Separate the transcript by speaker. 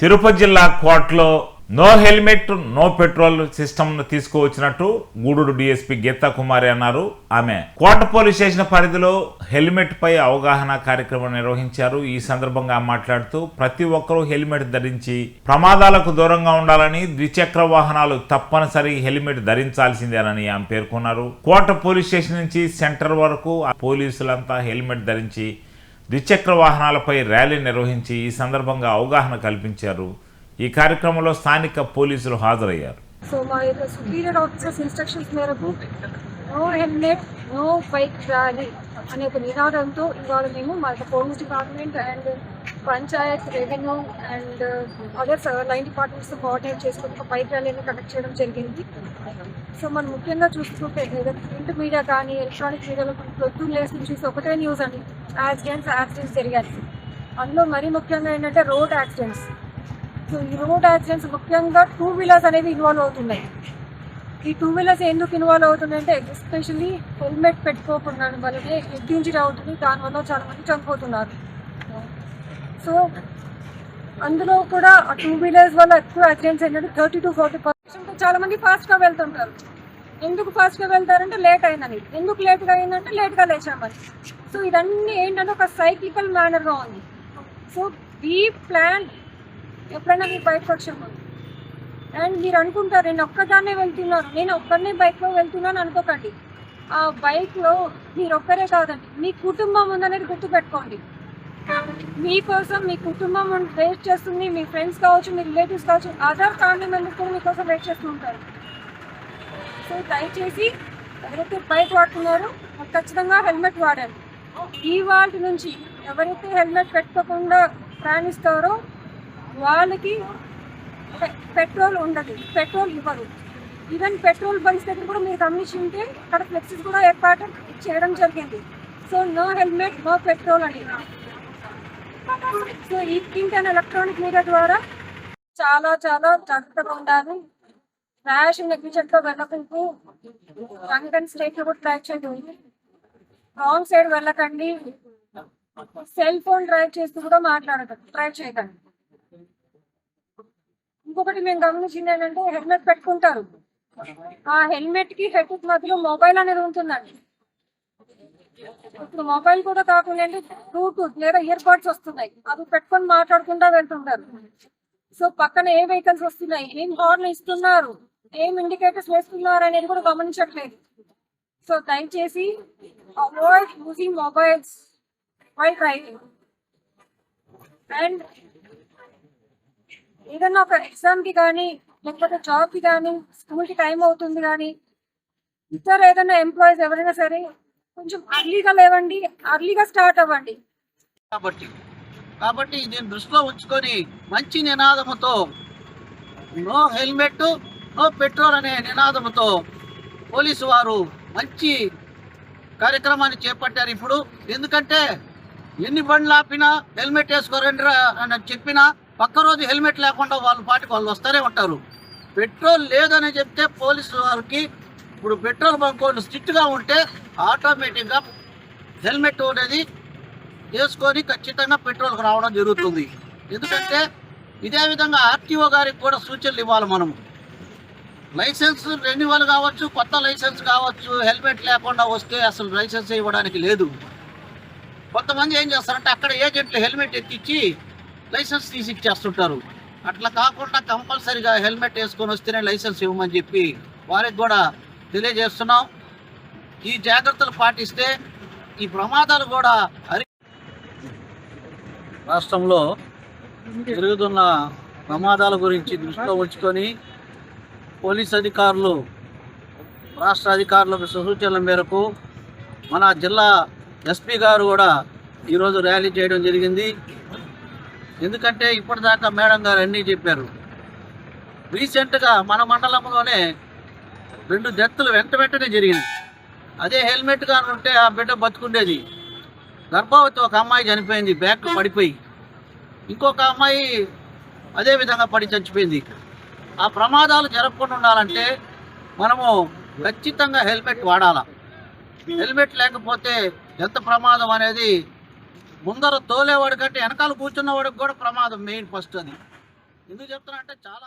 Speaker 1: తిరుపతి జిల్లా కోట్లో no helmet no petrol సిస్టమ్ను తీసుకువచ్చినట్టు గూడూరు డిఎస్పీ గీతా కుమారి అన్నారు. ఆమె కోట పోలీస్ స్టేషన్ పరిధిలో హెల్మెట్ పై అవగాహన కార్యక్రమం నిర్వహించారు. ఈ సందర్భంగా మాట్లాడుతూ ప్రతి ఒక్కరూ హెల్మెట్ ధరించి ప్రమాదాలకు దూరంగా ఉండాలని ద్విచక్ర వాహనాలు తప్పనిసరి హెల్మెట్ ధరించాల్సిందేనని ఆమె పేర్కొన్నారు. కోట పోలీస్ స్టేషన్ నుంచి సెంటర్ వరకు ఆ పోలీసులంతా హెల్మెట్ ధరించి ద్విచక్ర వాహనాలపై ర్యాలీ నిర్వహించి ఈ సందర్భంగా అవగాహన కల్పించారు. ఈ కార్యక్రమంలో స్థానిక పోలీసులు హాజరయ్యారు.
Speaker 2: సో మా యొక్క సుపీరియర్ ఆఫీసర్స్ ఇన్స్ట్రక్షన్స్ మేరకు no helmet no bike rally అనే ఒక నినాదంతో ఇవాళ మేము మా యొక్క police department and panchayat revenue and uh, others line departments coordinate చేసుకుని ఒక బైక్ ర్యాలీని కండక్ట్ చేయడం జరిగింది. సో మనం ముఖ్యంగా చూసుకుంటే ప్రింట్ మీడియా కానీ ఎలక్ట్రానిక్ మీడియాలో ప్రొద్దున లేసి చూసి ఒకటే న్యూస్ అండి యాక్సిడెంట్స్ యాక్సిడెంట్స్ జరిగాయి. అందులో మరీ ముఖ్యంగా ఏంటంటే రోడ్ యాక్సిడెంట్స్. సో ఈ రోడ్ యాక్సిడెంట్స్ ముఖ్యంగా టూ వీలర్స్ అనేవి ఇన్వాల్వ్ అవుతున్నాయి. ఈ టూ వీలర్స్ ఎందుకు ఇన్వాల్వ్ అవుతుందంటే ఎస్పెషల్లీ హెల్మెట్ పెట్టుకోకుండా వల్లనే హెడ్ ఇంజరీ అవుతుంది దానివల్ల చాలా మంది చనిపోతున్నారు. సో అందులో కూడా టూ వీలర్స్ వల్ల ఎక్కువ యాక్సిడెంట్స్ ఏంటంటే థర్టీ టు ఫార్టీ పర్సెంట్ చాలా మంది ఫాస్ట్గా వెళ్తుంటారు. ఎందుకు ఫాస్ట్గా వెళ్తారంటే లేట్ అయిందని ఎందుకు లేట్గా అయిందంటే లేట్గా లేచామని. సో ఇదన్నీ ఏంటంటే ఒక సైక్లికల్ మేనర్గా ఉంది. సో ఈ ప్లాన్ ఎప్పుడైనా మీరు బయటకు వచ్చాము అండ్ మీరు అనుకుంటారు నేను ఒక్కదాన్నే వెళ్తున్నాను. నేను ఒక్కరినే బైక్లో వెళ్తున్నాను అనుకోకండి. ఆ బైక్లో మీరు ఒక్కరే కాదండి. మీ కుటుంబం ఉందనేది గుర్తుపెట్టుకోండి. మీకోసం మీ కుటుంబం వెయిట్ చేస్తుంది మీ ఫ్రెండ్స్ కావచ్చు మీ రిలేటివ్స్ కావచ్చు అదర్ ఫ్యామిలీ మెంబర్స్ కూడా మీకోసం వెయిట్ చేస్తూ ఉంటారు. సో దయచేసి ఎవరైతే బైక్ వాడుతున్నారో ఖచ్చితంగా హెల్మెట్ వాడండి. ఈ వాటి నుంచి ఎవరైతే హెల్మెట్ పెట్టుకోకుండా ప్రయాణిస్తారో వాళ్ళకి పెట్రోల్ ఉండదు పెట్రోల్ ఇవ్వరు ఈవెన్ పెట్రోల్ బంక్స్ దగ్గర కూడా మీరు గమనించి ఉంటే అక్కడ ఫ్లెక్సీస్ కూడా ఏర్పాటు చేయడం జరిగింది. So no helmet no petrol అని. సో ఈ ప్రింట్ అండ్ ఎలక్ట్రానిక్ మీడియా ద్వారా చాలా చాలా జాగ్రత్తగా ఉండాలి. ర్యాష్ నెగ్లిజెంట్గా వెళ్ళకండి రంగ్ అండ్ స్టేట్లో కూడా ట్రై చేయండి. రాంగ్ సైడ్ వెళ్ళకండి. సెల్ ఫోన్ డ్రైవ్ చేస్తూ కూడా మాట్లాడకండి. ట్రై చేయకండి. ఇంకొకటి మేము గమనించింది ఏంటంటే హెల్మెట్ పెట్టుకుంటారు. ఆ హెల్మెట్కి హెడ్ మధ్యలో మొబైల్ అనేది ఉంటుందండి. ఇప్పుడు మొబైల్ కూడా కాకుండా బ్లూటూత్ లేదా ఇయర్ బడ్స్ వస్తున్నాయి. అవి పెట్టుకొని మాట్లాడుకుంటా వెళ్తుంటారు. సో పక్కన ఏ వెహికల్స్ వస్తున్నాయి? ఏం హార్న్ ఇస్తున్నారు? ఏం ఇండికేటర్స్ వేస్తున్నారు అనేది కూడా గమనించట్లేదు. సో దయచేసి avoid using mobiles while driving and ఏదన్నా ఒక ఎగ్జామ్కి కానీ లేకపోతే జాబ్కి కానీ స్కూల్కి టైం అవుతుంది కానీ ఇతర ఏదైనా ఎంప్లాయీస్ ఎవరైనా సరే కొంచెం అర్లీగా లేవండి అర్లీగా స్టార్ట్ అవ్వండి.
Speaker 3: కాబట్టి కాబట్టి దీన్ని దృష్టిలో ఉంచుకొని మంచి నినాదముతో నో హెల్మెట్ నో పెట్రోల్ అనే నినాదముతో పోలీసు వారు మంచి కార్యక్రమాన్ని చేపట్టారు ఇప్పుడు. ఎందుకంటే ఎన్ని బండ్లు ఆపినా హెల్మెట్ వేసుకోరండి అని చెప్పినా పక్క రోజు హెల్మెట్ లేకుండా వాళ్ళ పాటికి వాళ్ళు వస్తూనే ఉంటారు. పెట్రోల్ లేదని చెప్తే పోలీసు వారికి ఇప్పుడు పెట్రోల్ బంక్ వాళ్ళు స్ట్రిక్ట్గా ఉంటే ఆటోమేటిక్గా హెల్మెట్ అనేది వేసుకొని ఖచ్చితంగా పెట్రోల్కి రావడం జరుగుతుంది. ఎందుకంటే ఇదే విధంగా ఆర్టీఓ గారికి కూడా సూచనలు ఇవ్వాలి మనము. లైసెన్స్ రెన్యువల్ కావచ్చు కొత్త లైసెన్స్ కావచ్చు హెల్మెట్ లేకుండా వస్తే అసలు లైసెన్స్ ఇవ్వడానికి లేదు. కొంతమంది ఏం చేస్తారంటే అక్కడ ఏజెంట్లు హెల్మెట్ ఎత్తిచ్చి లైసెన్స్ తీసి ఇచ్చేస్తుంటారు అట్లా కాకుండా కంపల్సరిగా హెల్మెట్ వేసుకొని వస్తేనే లైసెన్స్ ఇవ్వమని చెప్పి వారికి కూడా తెలియజేస్తున్నాం. ఈ జాగ్రత్తలు పాటిస్తే ఈ ప్రమాదాలు కూడా అరి రాష్ట్రంలో జరుగుతున్న ప్రమాదాల గురించి దృష్టిలో ఉంచుకొని పోలీస్ అధికారులు రాష్ట్ర అధికారులకు సూచనల మేరకు మన జిల్లా ఎస్పీ గారు కూడా ఈరోజు ర్యాలీ చేయడం జరిగింది. ఎందుకంటే ఇప్పటిదాకా మేడం గారు అన్నీ చెప్పారు. రీసెంట్గా మన మండలంలోనే రెండు దెత్తులు వెంట వెంటనే జరిగినాయి అదే హెల్మెట్ కానీ ఉంటే ఆ బిడ్డ బతుకుండేది. గర్భవతి ఒక అమ్మాయి చనిపోయింది బ్యాక్ పడిపోయి. ఇంకొక అమ్మాయి అదే విధంగా పడి చచ్చిపోయింది. ఆ ప్రమాదాలు జరగకుండా ఉండాలంటే మనము ఖచ్చితంగా హెల్మెట్ వాడాల. హెల్మెట్ లేకపోతే ఎంత ప్రమాదం అనేది ముందర తోలేవాడి కంటే వెనకాల కూర్చున్నవాడికి కూడా ప్రమాదం మెయిన్ ఫస్ట్ అది. ఎందుకు చెప్తున్నా అంటే చాలా